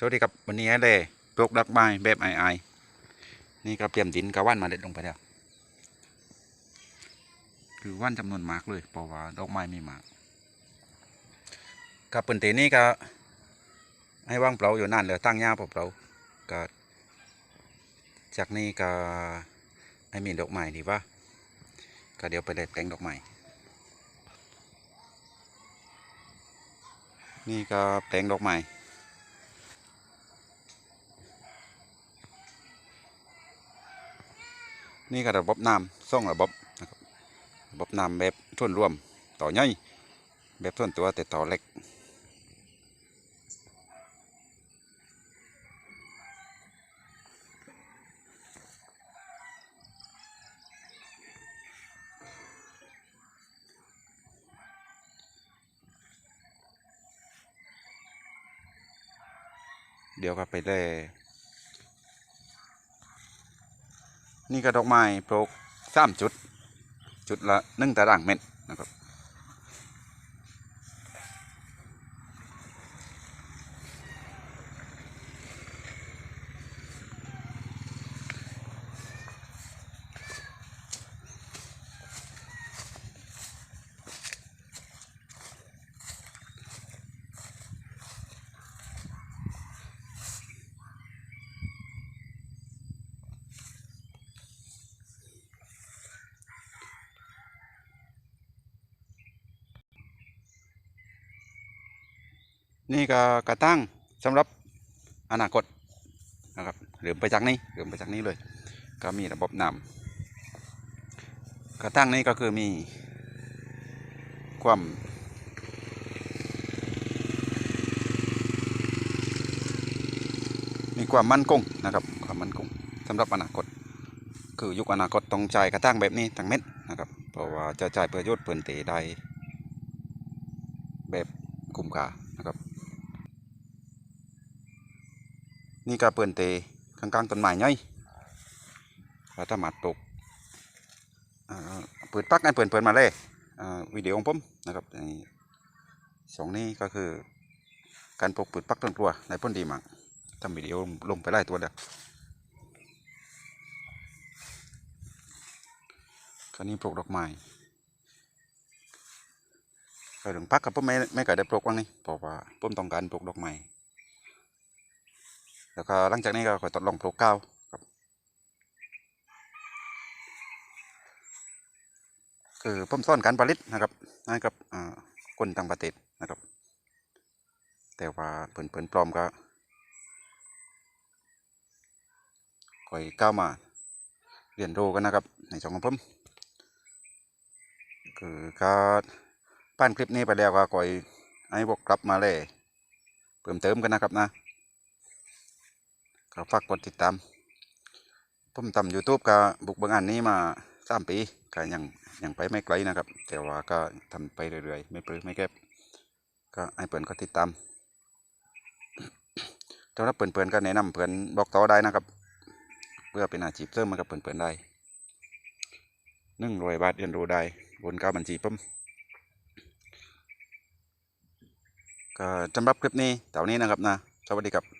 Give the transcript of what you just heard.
สวัสดีครับวันนี้เลยปลูกดอกไม้แบบไอไอนี่ก็เตรียมดินกับว่านมาเด็ดลงไปแล้วคือว่านจำนวนมากเลยเพราะว่าดอกไม้ไมีมากกับปืนตีนี่ก็ให้ว่างเปล่าอยู่นั่นเลยตั้งยาเปล่าก็จากนี้ก็ให้มีดอกไม้ดีว่าก็เดี๋ยวไปได้แปลงดอกไม้นี่ก็แปลงดอกไม้ นี่ก็ระบบน้ำส่งระบบนะครับระบบน้ำแบบส่วนรวมต่อใหญ่แบบส่วนตัวแต่ต่อเล็กเดี๋ยวก็ไปได้ นี่ก็ดอกไม้ปลูกสามจุด จุดละหนึ่งตารางเมตรนะครับ นี่ก็กระตั้งสำหรับอนาคตนะครับเริ่มไปจากนี้เริ่มไปจากนี้เลย ก็มีระบบน้ำกระตั้งนี้ก็คือมีความมีความมั่นคงนะครับความมั่นคงสำหรับอนาคต คือยุคอนาคตต้องจ่ายกระตั้งแบบนี้ทั้งเม็ดนะครับเพราะว่าจะจ่ายประโยชน์เปินเตได้แบบคุ้มค่านะครับ นี่ก็เปิ่นเตข้างๆต้นไม้ใหญ่เราสามารถปลูกเปิดปักให้เปิ่นเปิ่นมาเลยวิดีโอของผมนะครับสองนี้ก็คือการปลูกปืดปักต้นกลัวในพ้นดีมากทำวิดีโอลงไปไล่ตัวเดียวคราวนี้ปลูกดอกไม้ก็ถึงปักกับผมไม่ไม่เคยได้ปลูกว่างนี่เพราะว่าผมต้องการปลูกดอกไม้ แล้วก็หลังจากนี้ก็ค่อยทดลองปลูกข้าวครับ คือผมสอนการผลิตนะครับให้กับคนต่างประเทศนะครับ แต่ว่าเปิ่นเปิ่นปลอมก็ค่อยก้าวมาเรียนรู้กันนะครับ ในช่องของผมคือก็ปั้นคลิปนี้ไปแล้วก็ค่อยให้พวกกลับมาเลยเพิ่มเติมกันนะครับนะ ก็ฝากกดติดตามผมทำ YouTube ก็บุกบิงอันนี้มาสามปีก็ยังยังไปไม่ไกลนะครับ แต่ว่าก็ทำไปเรื่อยๆ ไม่ปลือไม่แก็บ ก็ให้เปิ่นก็ติดตามถ้าเปิ่นๆก็แนะนำเพื่อนบอกต่อได้นะครับ เพื่อเป็นอาชีพเสริมมากับเปิ่นๆได้หนึ่งร้อยบาทเรียนรู้ได้บนเก้าบัญชีผมก็สำหรับคลิปนี้เท่านี้นะครับนะ สวัสดีครับ